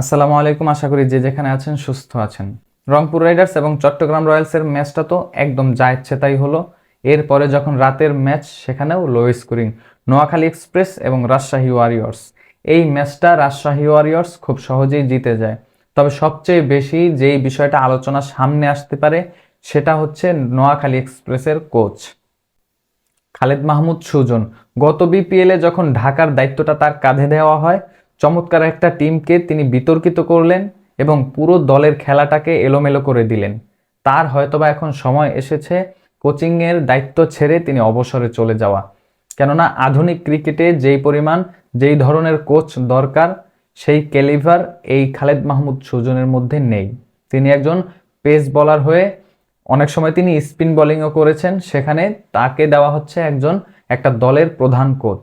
আসসালামু আলাইকুম, আশা করি যে যেখানে আছেন সুস্থ আছেন। রংপুর রাইডার্স এবং চট্টগ্রাম রয়্যালসের ম্যাচটা তো একদম যা ইচ্ছে তাই হলো। এরপরে যখন রাতের ম্যাচ, সেখানেও লো স্কোরিং নোয়াখালী এক্সপ্রেস এবং রাজশাহী ওয়ারিয়র্স এই ম্যাচটা রাজশাহী ওয়ারিয়র্স খুব সহজেই জিতে যায়। তবে সবচেয়ে বেশি যেই বিষয়টা আলোচনা সামনে আসতে পারে, সেটা হচ্ছে নোয়াখালী এক্সপ্রেসের কোচ খালেদ মাহমুদ সুজন, গত বিপিএলে যখন ঢাকার দায়িত্বটা তার কাঁধে দেওয়া হয় চমৎকার একটা টিমকে তিনি বিতর্কিত করলেন এবং পুরো দলের খেলাটাকে এলোমেলো করে দিলেন। তার হয়তোবা এখন সময় এসেছে কোচিংয়ের দায়িত্ব ছেড়ে তিনি অবসরে চলে যাওয়া। কেননা আধুনিক ক্রিকেটে যেই পরিমাণ, যেই ধরনের কোচ দরকার, সেই ক্যালিভার এই খালেদ মাহমুদ সুজনের মধ্যে নেই। তিনি একজন পেস বলার হয়ে অনেক সময় তিনি স্পিন বোলিংও করেছেন। সেখানে তাকে দেওয়া হচ্ছে একজন, একটা দলের প্রধান কোচ।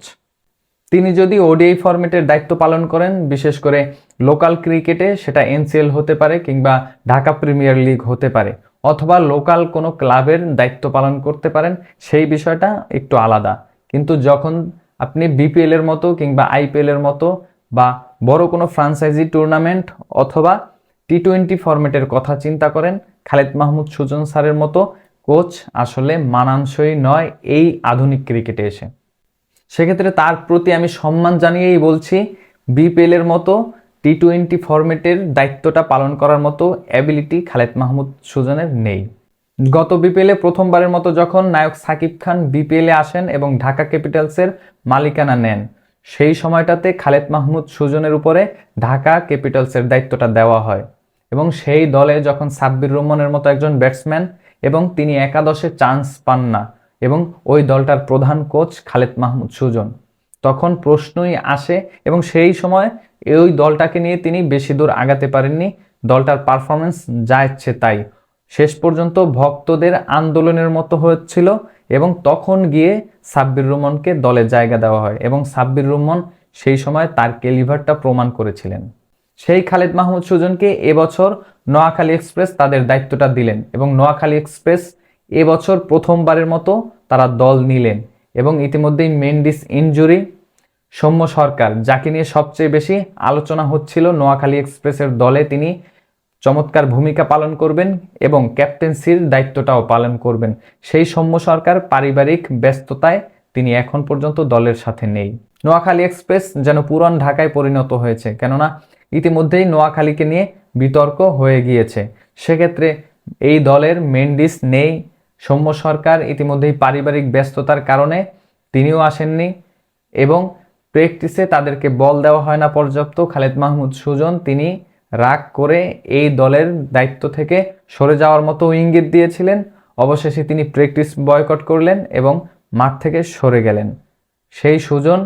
তিনি যদি ওডিআই ফরম্যাটের দায়িত্ব পালন করেন, বিশেষ করে লোকাল ক্রিকেটে সেটা এনসিএল হতে পারে কিংবা ঢাকা প্রিমিয়ার লিগ হতে পারে, অথবা লোকাল কোনো ক্লাবের দায়িত্ব পালন করতে পারেন, সেই বিষয়টা একটু আলাদা। কিন্তু যখন আপনি বিপিএল এর মতো কিংবা আইপিএল এর মতো বা বড় কোনো ফ্রাঞ্চাইজি টুর্নামেন্ট অথবা টি টোয়েন্টি ফরম্যাটের কথা চিন্তা করেন, খালেদ মাহমুদ সুজন স্যারের মতো কোচ আসলে মানানসই নয় এই আধুনিক ক্রিকেটে এসে। সেক্ষেত্রে তার প্রতি আমি সম্মান জানিয়েই বলছি বিপিএলের মতো টি টোয়েন্টি ফরম্যাটের দায়িত্বটা পালন করার মতো অ্যাবিলিটি খালেদ মাহমুদ সুজনের নেই। গত বিপিএলে প্রথমবারের মতো যখন নায়ক সাকিব খান বিপিএলে আসেন এবং ঢাকা ক্যাপিটালসের মালিকানা নেন, সেই সময়টাতে খালেদ মাহমুদ সুজনের উপরে ঢাকা ক্যাপিটালসের দায়িত্বটা দেওয়া হয় এবং সেই দলে যখন সাব্বির রহমানের মতো একজন ব্যাটসম্যান এবং তিনি একাদশে চান্স পান না এবং ওই দলটার প্রধান কোচ খালেদ মাহমুদ সুজন। তখন প্রশ্নই আসে এবং সেই সময় ওই দলটাকে নিয়ে তিনি বেশি দূর আগাতে পারেননি। দলটার পারফরমেন্স যা ইচ্ছে তাই। শেষ পর্যন্ত ভক্তদের আন্দোলনের মতো হচ্ছিল এবং তখন গিয়ে সাব্বির রহমানকে দলে জায়গা দেওয়া হয় এবং সাব্বির রহমান সেই সময় তার কেলিভারটা প্রমাণ করেছিলেন। সেই খালেদ মাহমুদ সুজনকে এবছর নোয়াখালী এক্সপ্রেস তাদের দায়িত্বটা দিলেন এবং নোয়াখালী এক্সপ্রেস এবছর প্রথমবারের মতো তারা দল নিলেন এবং ইতিমধ্যেই মেন্ডিস ইনজুরি সৌম্য সরকার, যাকে নিয়ে সবচেয়ে বেশি আলোচনা হচ্ছিল নোয়াখালী এক্সপ্রেসের দলে তিনি চমৎকার ভূমিকা পালন করবেন এবং ক্যাপ্টেন্সির দায়িত্বটাও পালন করবেন। সেই সৌম্য সরকার পারিবারিক ব্যস্ততায় তিনি এখন পর্যন্ত দলের সাথে নেই। নোয়াখালী এক্সপ্রেস যেন পুরান ঢাকায় পরিণত হয়েছে, কেননা ইতিমধ্যেই নোয়াখালীকে নিয়ে বিতর্ক হয়ে গিয়েছে। সেক্ষেত্রে এই দলের মেন্ডিস নেই সৌম্য সরকার ইতিমধ্যেই পারিবারিক ব্যস্ততার কারণে তিনিও আসেননি এবং প্র্যাকটিসে তাদেরকে বল দেওয়া হয় না পর্যাপ্ত। খালেদ মাহমুদ সুজন তিনি রাগ করে এই দলের দায়িত্ব থেকে সরে যাওয়ার মতো ইঙ্গিত দিয়েছিলেন। অবশেষে তিনি প্র্যাকটিস বয়কট করলেন এবং মাঠ থেকে সরে গেলেন। সেই সুজন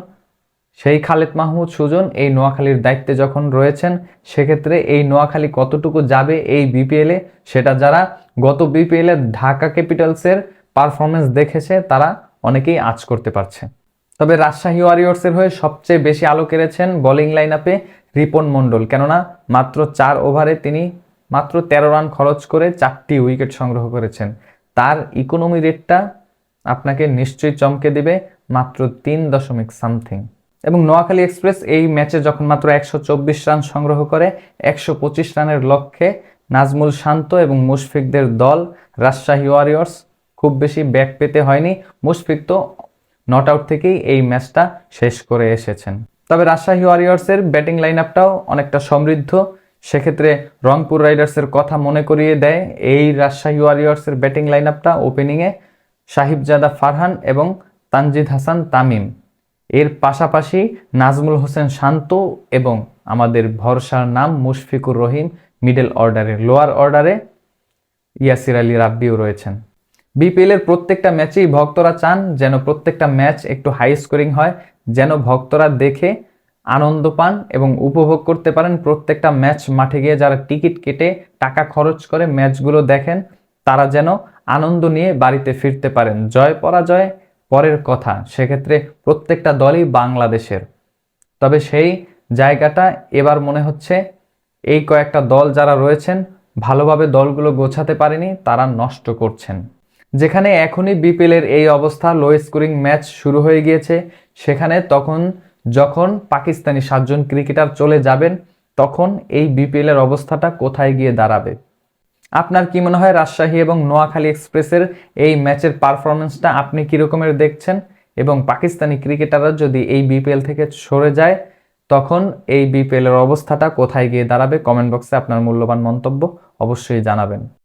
সেই খালেদ মাহমুদ সুজন এই নোয়াখালীর দায়িত্বে যখন রয়েছেন, সেক্ষেত্রে এই নোয়াখালী কতটুকু যাবে এই বিপিএলে সেটা যারা গত বিপিএলে ঢাকা ক্যাপিটালসের পারফরমেন্স দেখেছে, তারা অনেকেই আজ করতে পারছে। তবে রাজশাহী ওয়ারিয়র্সের হয়ে সবচেয়ে বেশি আলো কেড়েছেন বোলিং লাইন আপে রিপন মণ্ডল, কেননা মাত্র চার ওভারে তিনি মাত্র তেরো রান খরচ করে চারটি উইকেট সংগ্রহ করেছেন। তার ইকোনমি রেটটা আপনাকে নিশ্চয়ই চমকে দিবে, মাত্র তিন দশমিক সামথিং এবং নোয়াখালী এক্সপ্রেস এই ম্যাচে যখন মাত্র একশো চব্বিশ রান সংগ্রহ করে, একশো পঁচিশ রানের লক্ষ্যে নাজমুল শান্ত এবং মুশফিকদের দল রাজশাহী ওয়ারিয়র্স খুব বেশি ব্যাক পেতে হয়নি। মুশফিক তো নট আউট থেকেই এই ম্যাচটা শেষ করে এসেছেন। তবে রাজশাহী ওয়ারিয়র্সের ব্যাটিং লাইন আপটাও অনেকটা সমৃদ্ধ। সেক্ষেত্রে রংপুর রাইডার্সের কথা মনে করিয়ে দেয় এই রাজশাহী ওয়ারিয়র্সের ব্যাটিং লাইন আপটা ওপেনিংয়ে সাহিবজাদা ফারহান এবং তানজিদ হাসান তামিম। এর পাশাপাশি নাজমুল হোসেন শান্ত এবং আমাদের ভরসার নাম মুশফিকুর রহিম মিডল অর্ডারে, লোয়ার অর্ডারে ইয়াসির আলী রাব্বিও রয়েছেন। বিপিএল এর প্রত্যেকটা ম্যাচেই ভক্তরা চান যেন প্রত্যেকটা ম্যাচ একটু হাই স্কোরিং হয়, যেন ভক্তরা দেখে আনন্দ পান এবং উপভোগ করতে পারেন। প্রত্যেকটা ম্যাচ মাঠে গিয়ে যারা টিকিট কেটে টাকা খরচ করে ম্যাচগুলো দেখেন, তারা যেন আনন্দ নিয়ে বাড়িতে ফিরতে পারেন। জয় পরাজয় পরের কথা, সেক্ষেত্রে প্রত্যেকটা দলই বাংলাদেশের। তবে সেই জায়গাটা এবার মনে হচ্ছে এই কয়েকটা দল যারা রয়েছেন, ভালোভাবে দলগুলো গোছাতে পারেনি, তারা নষ্ট করছেন। যেখানে এখনই বিপিএলের এই অবস্থা লো স্কোরিং ম্যাচ শুরু হয়ে গিয়েছে, সেখানে তখন যখন পাকিস্তানি সাতজন ক্রিকেটার চলে যাবেন, তখন এই বিপিএল এর অবস্থাটা কোথায় গিয়ে দাঁড়াবে? আপনার কি মনে হয় রাজশাহী এবং নোয়াখালী এক্সপ্রেসের এই ম্যাচের পারফরমেন্সটা আপনি কীরকমের দেখছেন? এবং পাকিস্তানি ক্রিকেটাররা যদি এই বিপিএল থেকে সরে যায়, তখন এই বিপিএলের অবস্থাটা কোথায় গিয়ে দাঁড়াবে? কমেন্ট বক্সে আপনার মূল্যবান মন্তব্য অবশ্যই জানাবেন।